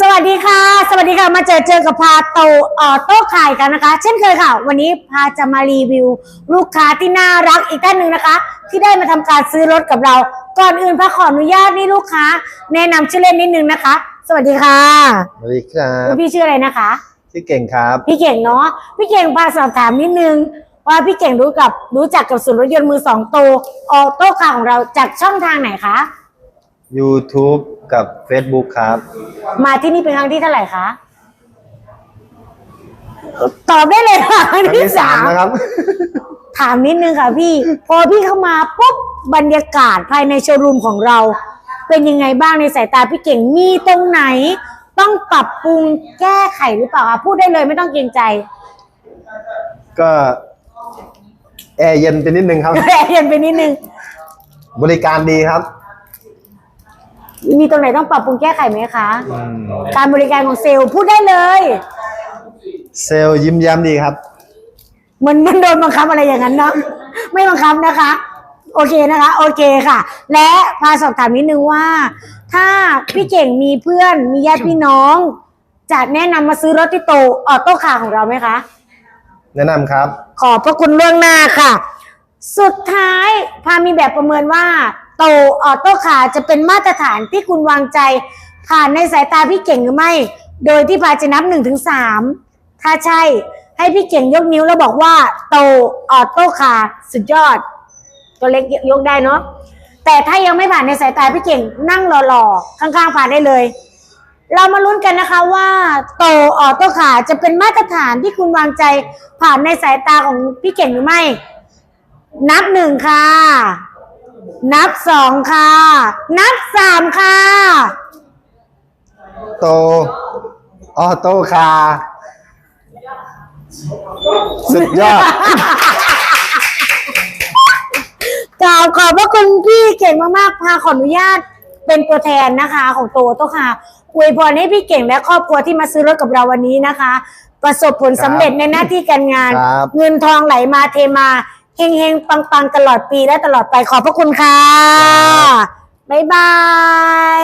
สวัสดีค่ะ สวัสดีค่ะ มาเจอเจอกับพาโตเอ่อโต๊ะขายกันนะคะ เช่นเคยค่ะ วันนี้พาจะมารีวิว ลูกค้าที่น่ารักอีกท่านหนึ่งนะคะ ที่ได้มาทำการซื้อรถกับเรา ก่อนอื่นพาขออนุญาตนี่ลูกค้า แนะนำชื่อเล่นนิดนึงนะคะ สวัสดีค่ะสวัสดีครับพี่ชื่ออะไรนะคะ ชื่อเก่งครับ พี่เก่งเนาะพี่เก่งพาสอบถามนิดนึง ว่าพี่เก่งรู้กับรู้จักกับศูนย์รถยนต์มือสองโตออโต้คาร์ของเราจากช่องทางไหนคะ YouTube กับ Facebook ครับ มาที่นี่เป็นครั้งที่เท่าไหร่คะตอบได้เลยค่ะครั้งครั้งที่ที่สาสามมนะครับ ถามนิดนึงค่ะพี่ พอพี่เข้ามาปุ๊บบรรยากาศภายในโชว์รูมของเรา เป็นยังไงบ้างในสายตาพี่เก่งมีตรงไหน ต้องปรับปรุงแก้ไขหรือเปล่าคะพูดได้เลยไม่ต้องเกรงใจ ก็แอร์เย็นไปนิดนึงครับแรงเย็นไปนิดนึง บริการดีครับ มีตรงไหนต้องปรับปรุงแก้ไขไหมคะอืมการบริการของเซลล์พูดได้เลย เซลล์ยิ้มแย้มดีครับเหมันมันโดนบังคับอะไรอย่างนั้นเนาะไม่บังคับนะคะ โอเคนะคะ โอเคค่ะ และพาสอบถามนิดนึงว่า ถ้าพี่เก่งมีเพื่อนมีญาติพี่น้อง จะแนะนำมาซื้อรถที่โตออโต้คาร์ของเราไหมคะ แนะนำครับ ขอบพระคุณล่วงหน้าค่ะ สุดท้ายพามีแบบประเมินว่า โตออโต้คาจะเป็นมาตรฐานที่คุณวางใจ ผ่านในสายตาพี่เก่งหรือไม่ โดยที่พาจะนับหนึ่งถึงสามถ้าใช่ให้พี่เก่งยกนิ้วแล้วบอกว่าโตออโต้คาสุดยอด ตัวเล็กยกได้เนาะแต่ถ้ายังไม่ผ่านในสายตาพี่เก่งนั่งรอๆข้างๆผ่านได้เลย เรามาลุ้นกันนะคะว่าโตออโต้ขาจะเป็นมาตรฐานที่คุณวางใจผ่านในสายตาของพี่เก่งหรือไม่ นับหนึ่งค่ะ นับสองค่ะ นับสามค่ะ โตออโต้คาร์สุดยอด กล่าวขอบพระคุณพี่เก่งมากๆพาขออนุญาตเป็นตัวแทนนะคะ ของโตโต้ค่ะอวยพรให้พี่เก่งและครอบครัวที่มาซื้อรถกับเราวันนี้นะคะ ประสบผลสำเร็จในหน้าที่การงาน ครับ เงินทองไหลมาเทมา เฮงเฮงปังปังๆตลอดปีและตลอดไปขอบพระคุณค่ะ บ๊ายบาย